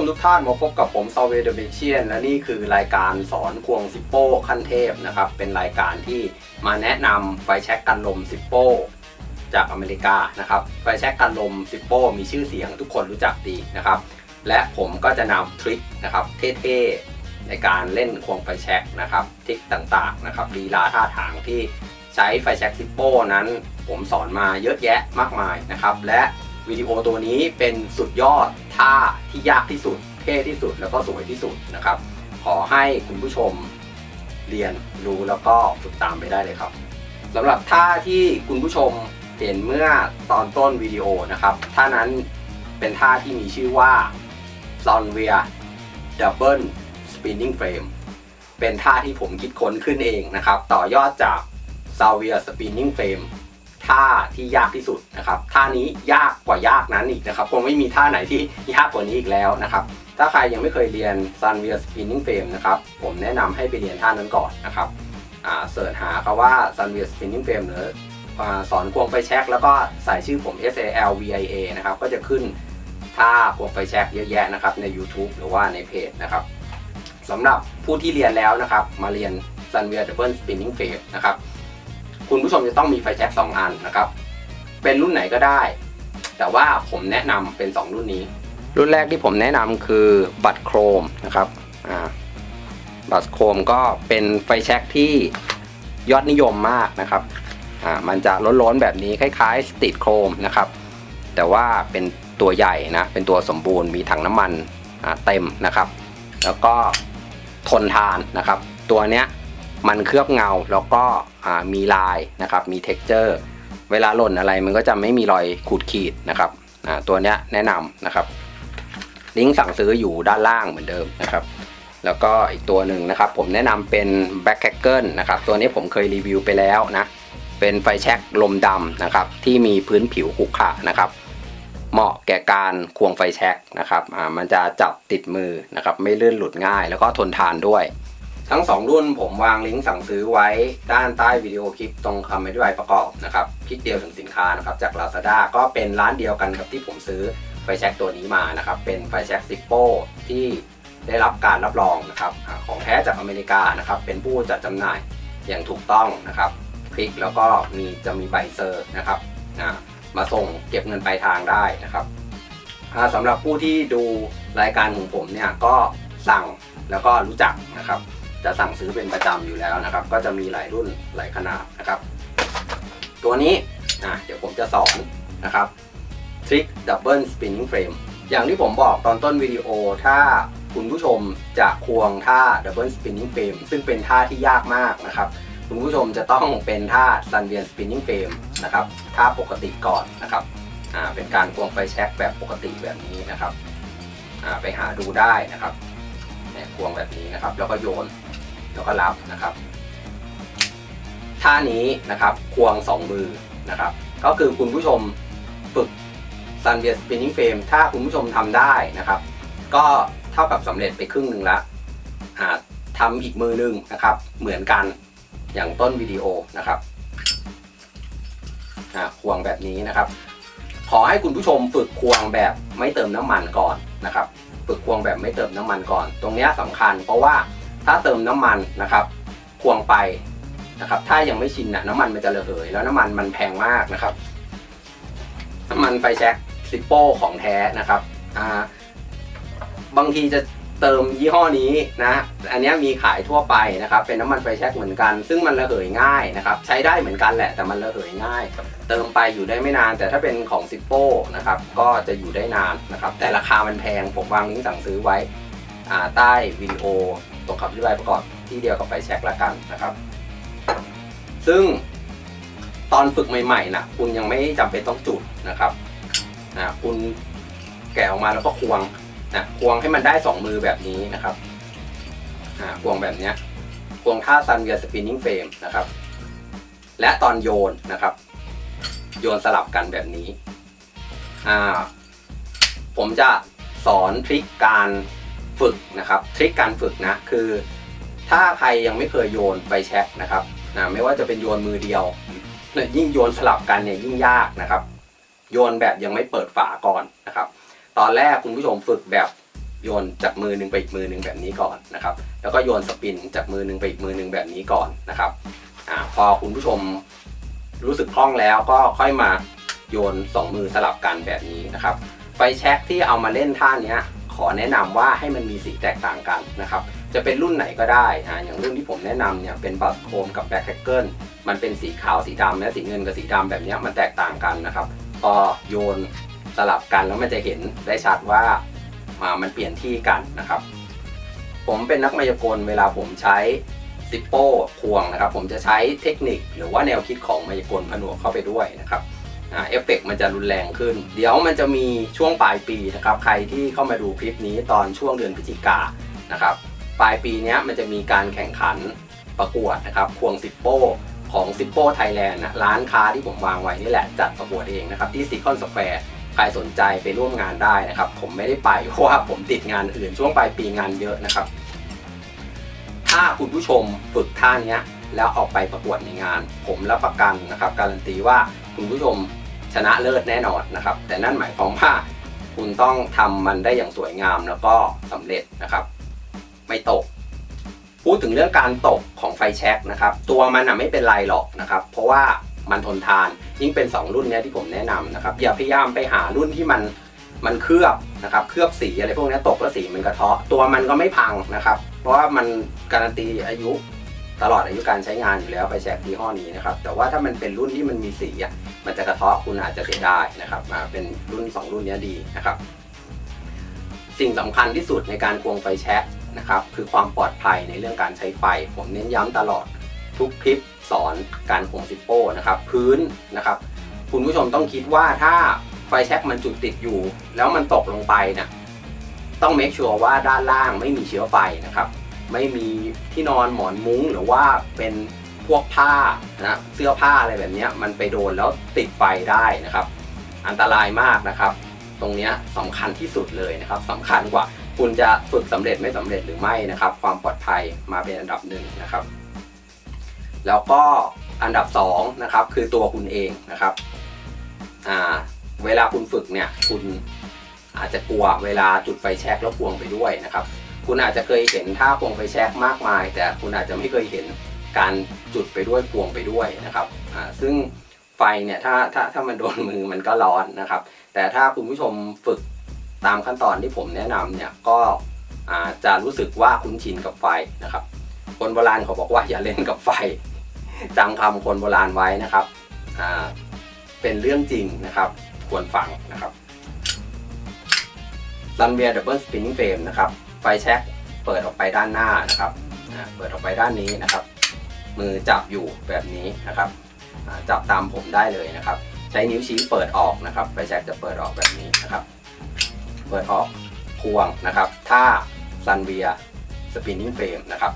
มทุกท่านมาพบกับผมซอเวเดเมเชียนและนี่คือรายการสอนควงซิปโป้ขั้นเทพนะครับ เป็นรายการที่มาแนะนำไฟแช็กกันลมซิปโป้จากอเมริกานะครับ ไฟแช็กกันลมซิปโป้มีชื่อเสียงทุกคนรู้จักดีนะครับ และผมก็จะนำทริคนะครับเท่ๆในการเล่นควงไฟแช็กนะครับทริคต่างๆนะครับลีลาท่าทางที่ใช้ไฟแช็กซิปโป้นั้น ผมสอนมาเยอะแยะมากมายนะครับ และ วิดีโอตัวนี้เป็นสุดยอดท่าที่ยากที่สุด เท่ที่สุดแล้วก็สวยที่สุดนะครับ ขอให้คุณผู้ชมเรียนรู้แล้วก็ฝึกตามไปได้เลยครับสำหรับท่าที่คุณผู้ชมเห็นเมื่อตอนต้นวิดีโอนะครับท่านั้นเป็นท่าที่มีชื่อว่า s o n v i a Double Spinning Frame เป็นท่าที่ผมคิดค้นขึ้นเองนะครับ ต่อยอดจาก s a l v i a Spinning Frame ท่าที่ยากที่สุดนะครับท่านี้ยากกว่ายากนั้นอีกนะครับคงไม่มีท่าไหนที่ยากกว่านี้อีกแล้วนะครับถ้าใครยังไม่เคยเรียน s u n v i a Spinning Frame นะครับผมแนะนำให้ไปเรียนท่านั้นก่อนนะครับเสิร์ชหาคำว่า s u n v i a Spinning Frame หรือสอนควงไฟแช็กแล้วก็ใส่ชื่อผม S A L V I A นะครับก็จะขึ้นท่าควงไฟแช็กเยอะแยะนะครับใน YouTube หรือว่าในเพจนะครับสำหรับผู้ที่เรียนแล้วนะครับมาเรียน s u n v i a Double Spinning Frame นะครับ คุณผู้ชมจะต้องมีไฟแช็ก2อันนะครับ เป็นรุ่นไหนก็ได้ แต่ว่าผมแนะนำเป็น 2 รุ่นนี้ รุ่นแรกที่ผมแนะนำคือบัตรโครมนะครับอ่าบัตรโครมก็เป็นไฟแช็กที่ยอดนิยมมากนะครับอ่ามันจะล้นๆแบบนี้คล้ายๆสติดโครมนะครับ แต่ว่าเป็นตัวใหญ่นะ เป็นตัวสมบูรณ์มีถังน้ำมันอ่าเต็มนะครับ แล้วก็ทนทานนะครับ ตัวเนี้ย มันเคลือบเงาแล้วก็มีลายนะครับมี t e x t อร์เวลาหล่นอะไรมันก็จะไม่มีรอยขูดขีดนะครับตัวนี้แนะนำนะครับ ลิงก์สั่งซื้ออยู่ด้านล่างเหมือนเดิมนะครับ แล้วก็อีกตัวหนึ่งนะครับ ผมแนะนำเป็น Back c a c k e r นะครับตัวนี้ผมเคยรีวิวไปแล้วนะเป็นไฟแช็กลมดำนะครับที่มีพื้นผิวขรุขระนะครับ เหมาะแก่การควงไฟแช็กนะครับมันจะจับติดมือนะครับไม่ลื่นหลุดง่าย แล้วก็ทนทานด้วย ทั้ง 2 รุ่นผมวางลิงก์สั่งซื้อไว้ด้านใต้วิดีโอคลิปตรงคำอธิบายประกอบนะครับคลิกเดียวถึงสินค้านะครับจาก Lazada ก็เป็นร้านเดียวกันกับที่ผมซื้อไฟแช็กตัวนี้มานะครับเป็นไฟแช็กซิปโป้ที่ได้รับการรับรองนะครับของแท้จากอเมริกานะครับเป็นผู้จัดจำหน่ายอย่างถูกต้องนะครับ คลิกแล้วก็มีจะมีใบเซอร์นะครับมาส่งเก็บเงินปลายทางได้นะครับอ่าสำหรับผู้ที่ดูรายการของผมเนี่ยก็สั่งแล้วก็รู้จักนะครับ จะสั่งซื้อเป็นประจำอยู่แล้วนะครับ ก็จะมีหลายรุ่นหลายขนาดนะครับ ตัวนี้อะเดี๋ยวผมจะสอนนะครับทริคดับเบิลสปินนิ่งเฟรมอย่างที่ผมบอกตอนต้นวิดีโอถ้าคุณผู้ชมจะควงท่าดับเบิลสปินนิ่งเฟรมซึ่งเป็นท่าที่ยากมากนะครับ คุณผู้ชมจะต้องเป็นท่าซันเวียนสปินนิ่งเฟรมนะครับท่าปกติก่อนนะครับอ่าเป็นการควงไฟแช็กแบบปกติแบบนี้นะครับอ่าไปหาดูได้นะครับเนี่ยควงแบบนี้นะครับ แล้วก็โยน แล้วก็รับนะครับท่านี้นะครับควงสองมือนะครับ ก็คือคุณผู้ชมฝึก s u n v i a Spinning Frame ถ้าคุณผู้ชมทำได้นะครับ ก็เท่ากับสำเร็จไปครึ่งหนึ่งแล้วอ่าทำอีกมือหนึงนะครับ เหมือนกันอย่างต้นวิดีโอนะครับอ่าควงแบบนี้นะครับ ขอให้คุณผู้ชมฝึกควงแบบไม่เติมน้ำมันก่อนนะครับ ฝึกควงแบบไม่เติมน้ำมันก่อน ตรงนี้สำคัญเพราะว่า ถ้าเติมน้ำมันนะครับควงไปนะครับ ถ้ายังไม่ชินนะน้ำมันมันจะระเหย แล้วน้ำมันมันแพงมากนะครับ น้ำมันไฟแช็กซิปโป้ของแท้นะครับอ่าบางทีจะเติมยี่ห้อนี้นะ อันนี้มีขายทั่วไปนะครับ เป็นน้ำมันไฟแช็กเหมือนกัน ซึ่งมันระเหยง่ายนะครับ ใช้ได้เหมือนกันแหละ แต่มันระเหยง่าย เติมไปอยู่ได้ไม่นาน แต่ถ้าเป็นของซิปโป้นะครับ ก็จะอยู่ได้นานนะครับ แต่ราคามันแพง ผมวางลิงก์สั่งซื้อไว้อ่าใต้วิดีโอ ตรงคำอธิบายประกอบที่เดียวกับไฟแช็กล้วกันนะครับ ซึ่งตอนฝึกใหม่ๆนะคุณยังไม่จำเป็นต้องจุดนะครับนะคุณแกะออกมาแล้วก็ควงนะควงให้มันได้สองมือแบบนี้นะครับอ่าควงแบบเนี้ยควงท่าซันเวียสปินนิ่งเฟรมนะครับ และตอนโยนนะครับ โยนสลับกันแบบนี้อ่าผมจะสอนทริคการ ฝึกนะครับทริคการฝึกนะคือ ถ้าใครยังไม่เคยโยนไฟแช็กนะครับนะไม่ว่าจะเป็นโยนมือเดียวเนี่ยยิ่งโยนสลับกันเนี่ยยิ่งยากนะครับ โยนแบบยังไม่เปิดฝาก่อนนะครับ ตอนแรกคุณผู้ชมฝึกแบบโยนจากมือหนึ่งไปอีกมือหนึ่งแบบนี้ก่อนนะครับ แล้วก็โยนสปินจากมือหนึ่งไปอีกมือหนึ่งแบบนี้ก่อนนะครับอพอคุณผู้ชมรู้สึกคล่องแล้วก็ค่อยมาโยนสองมือสลับกันแบบนี้นะครับ ไฟแช็กที่เอามาเล่นท่านี้ ขอแนะนำว่าให้มันมีสีแตกต่างกันนะครับ จะเป็นรุ่นไหนก็ได้นะอย่างรุ่นที่ผมแนะนำเนี่ยเป็นบัสโคมกับแบ็คแคเกิลมันเป็นสีขาวสีดำและสีเงินกับสีดำแบบนี้มันแตกต่างกันนะครับพอโยนสลับกันแล้วมันจะเห็นได้ชัดว่าอ่ามันเปลี่ยนที่กันนะครับ ผมเป็นนักมายากลเวลาผมใช้ซิปโป้ควงนะครับ ผมจะใช้เทคนิคหรือว่าแนวคิดของมายากลผนวกเข้าไปด้วยนะครับ เอฟเฟกต์มันจะรุนแรงขึ้น เดี๋ยวมันจะมีช่วงปลายปีนะครับใครที่เข้ามาดูคลิปนี้ตอนช่วงเดือนพฤศจิกานะครับปลายปีนี้มันจะมีการแข่งขันประกวดนะครับควงซิปโป้ของซิปโป้ไทยแลนด์นะร้านค้าที่ผมวางไว้นี่แหละจัดประกวดเองนะครับที่ซีคอนสแควร์ใครสนใจไปร่วมงานได้นะครับ ผมไม่ได้ไปเพราะว่าผมติดงานอื่นช่วงปลายปีงานเยอะนะครับ ถ้าคุณผู้ชมฝึกท่านี้แล้วออกไปประกวดในงาน ผมรับประกันนะครับ การันตีว่าคุณผู้ชม ชนะเลิศแน่นอนนะครับ แต่นั่นหมายความว่าคุณต้องทำมันได้อย่างสวยงามแล้วก็สำเร็จนะครับ ไม่ตก พูดถึงเรื่องการตกของไฟแช็กนะครับ ตัวมันนะไม่เป็นไรหรอกนะครับ เพราะว่ามันทนทานยิ่งเป็น 2 รุ่นนี้ที่ผมแนะนำนะครับ อย่าพยายามไปหารุ่นที่มันมันเคลือบนะครับเคลือบสีอะไรพวกนี้ตกแล้วสีมันกระเทาะตัวมันก็ไม่พังนะครับ เพราะว่ามันการันตีอายุตลอดอายุการใช้งานอยู่แล้วไฟแช็กยี่ห้อนี้นะครับ แต่ว่าถ้ามันเป็นรุ่นที่มันมีสีอะ มันจะกระเทาะคุณอาจจะเสียได้นะครับมาเป็นรุ่น 2 รุ่นนี้ดีนะครับ สิ่งสำคัญที่สุดในการควงไฟแช็กนะครับ คือความปลอดภัยในเรื่องการใช้ไฟ ผมเน้นย้ำตลอดทุกคลิปสอนการควงซิปโป้นะครับ พื้นนะครับ คุณผู้ชมต้องคิดว่าถ้าไฟแช็กมันจุดติดอยู่ แล้วมันตกลงไปเนี่ยต้องเมคชัวร์ว่าด้านล่างไม่มีเชื้อไฟนะครับ ไม่มีที่นอนหมอนมุ้งหรือว่าเป็น พวกผ้านะเสื้อผ้าอะไรแบบนี้มันไปโดนแล้วติดไฟได้นะครับ อันตรายมากนะครับ ตรงนี้สำคัญที่สุดเลยนะครับสำคัญกว่าคุณจะฝึกสำเร็จไม่สำเร็จหรือไม่นะครับ ความปลอดภัยมาเป็นอันดับหนึ่งนะครับ แล้วก็อันดับสองนะครับคือตัวคุณเองนะครับอ่าเวลาคุณฝึกเนี่ยคุณอาจจะกลัวเวลาจุดไฟแช็กแล้วควงไปด้วยนะครับ คุณอาจจะเคยเห็นท่าควงไฟแช็กมากมาย แต่คุณอาจจะไม่เคยเห็นการ จุดไปด้วยพวงไปด้วยนะครับอ่าซึ่งไฟเนี่ยถ้าถ้าถ้ามันโดนมือมันก็ร้อนนะครับ แต่ถ้าคุณผู้ชมฝึกตามขั้นตอนที่ผมแนะนำเนี่ยก็อาจะรู้สึกว่าคุ้นชินกับไฟนะครับ คนโบราณเขาบอกว่าอย่าเล่นกับไฟจำคำคนโบราณไว้นะครับอ่าเป็นเรื่องจริงนะครับ ควรฟังนะครับซันเวียดับเบิลสปินนิ่งเฟรมนะครับ ไฟแช็กเปิดออกไปด้านหน้านะครับเปิดออกไปด้านนี้นะครับ มือจับอยู่แบบนี้นะครับจับตามผมได้เลยนะครับ ใช้นิ้วชี้เปิดออกนะครับไฟแช็กจะเปิดออกแบบนี้นะครับ เปิดออกควงนะครับถ้าซันเวียสปินนิ่งเฟรมนะครับ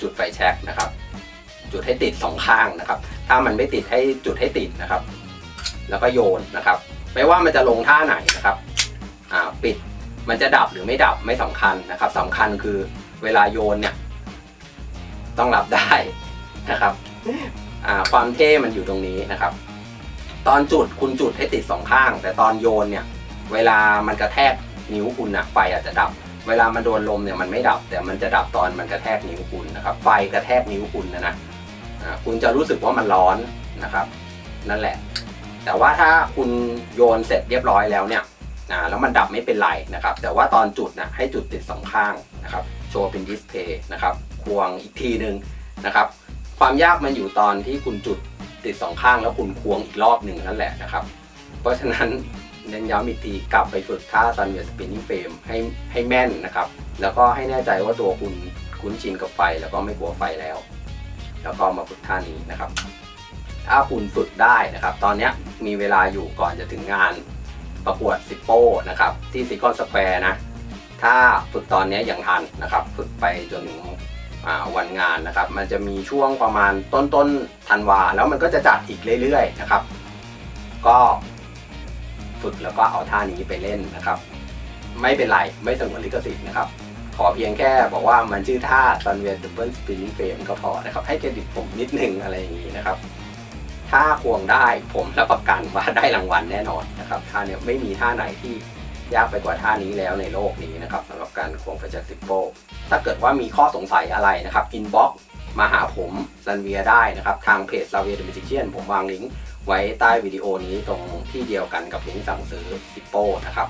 จุดไฟแช็กนะครับ จุดให้ติดสองข้างนะครับ ถ้ามันไม่ติดให้จุดให้ติดนะครับ แล้วก็โยนนะครับ ไม่ว่ามันจะลงท่าไหนนะครับปิดมันจะดับหรือไม่ดับไม่สำคัญนะครับสำคัญคือเวลาโยนเนี่ย ต้องรับได้นะครับความเท่มันอยู่ตรงนี้นะครับ ตอนจุดคุณจุดให้ติดสองข้าง แต่ตอนโยนเนี่ย เวลามันกระแทกนิ้วคุณนะไฟอาจจะดับ เวลามันโดนลมเนี่ยมันไม่ดับ แต่มันจะดับตอนมันกระแทกนิ้วคุณนะครับ ไฟกระแทกนิ้วคุณนะนะคุณจะรู้สึกว่ามันร้อนนะครับ นั่นแหละ แต่ว่าถ้าคุณโยนเสร็จเรียบร้อยแล้วเนี่ยแล้วมันดับไม่เป็นไรนะครับ แต่ว่าตอนจุดนะให้จุดติดสองข้างนะครับ โชว์เป็นดิสเพย์นะครับ วงอีกทีหนึ่งนะครับ ความยากมันอยู่ตอนที่คุณจุดติดสองข้างแล้วคุณควงอีกรอบหนึ่งนั่นแหละนะครับ เพราะฉะนั้นเน้นย้ำอีกทีกลับไปฝึกท่าซันเวียสปินนิ่งเฟรมให้ให้แม่นนะครับ แล้วก็ให้แน่ใจว่าตัวคุณคุ้นชินกับไฟแล้วก็ไม่กลัวไฟแล้ว แล้วก็มาฝึกท่านี้นะครับ ถ้าคุณฝึกได้นะครับ ตอนนี้มีเวลาอยู่ก่อนจะถึงงานประกวดซิปโป้นะครับ ที่ซิคอนสแควร์นะ ถ้าฝึกตอนนี้ยยังทันนะครับ ฝึกไปจนถึง วันงานนะครับ มันจะมีช่วงประมาณต้นต้นๆธันวา แล้วมันก็จะจัดอีกเรื่อยๆนะครับ ก็ฝึกแล้วก็เอาท่านี้ไปเล่นนะครับ ไม่เป็นไรไม่สงวนลิขสิทธิ์นะครับ ขอเพียงแค่บอกว่ามันชื่อท่า Sunway Double Spinning Frame ก็พอนะครับ ให้เครดิตผมนิดนึงอะไรอย่างนี้นะครับ ถ้าควงได้ผมรับประกันว่าได้รางวัลแน่นอนนะครับท่าเนี้ยไม่มีท่าไหนที่ ยากไปกว่าท่านี้แล้วในโลกนี้นะครับสำหรับการควงไฟแช็กซิปโป้ถ้าเกิดว่ามีข้อสงสัยอะไรนะครับอินบ็อกมาหาผมซันเวียได้นะครับ ทางเพจ s a v i e r the Magician ผมวางลิงก์ไว้ใต้วิดีโอนี้ตรงที่เดียวกันกับลิงก์สั่งซื้อซิปโป้นะครับ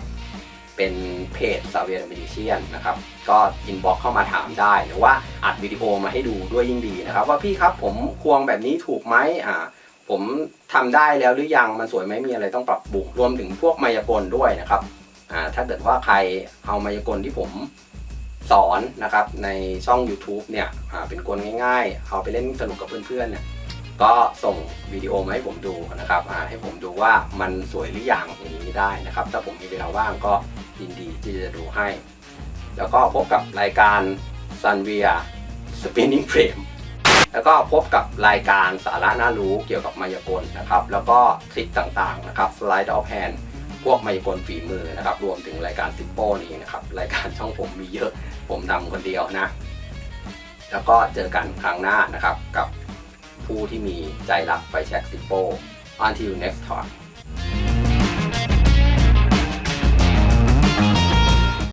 เป็นเพจ s a v i e r the Magician นะครับ ก็อินบ็อกเข้ามาถามได้ หรือว่าอัดวิดีโอมาให้ดูด้วยยิ่งดีนะครับ ว่าพี่ครับผมควงแบบนี้ถูกไหมอ่าผมทำได้แล้วหรือยังมันสวยไหมมีอะไรต้องปรับปรุงรวมถึงพวกมายากลด้วยนะครับ ถ้าเกิดว่าใครเอามายากลที่ผมสอนนะครับในช่อง YouTube เนี่ยเป็นกลง่ายๆ เอาไปเล่นสนุกกับเพื่อนๆเนี่ยก็ส่งวิดีโอมาให้ผมดูนะครับให้ผมดูว่ามันสวยหรือยังอย่างนี้ได้นะครับ ถ้าผมมีเวลาว่างก็ยินดีที่จะดูให้ แล้วก็พบกับรายการ Sunvia Spinning Frame แล้วก็พบกับรายการสาระน่ารู้เกี่ยวกับมายากลนะครับ แล้วก็ทริคต่างๆนะครับ slide of hand พวกไมโครฝีมือนะครับ รวมถึงรายการซิปโป้นี้นะครับ รายการช่องผมมีเยอะผมทำคนเดียวนะ แล้วก็เจอกันครั้งหน้านะครับกับผู้ที่มีใจรักไฟแช็กซิปโป้ until next time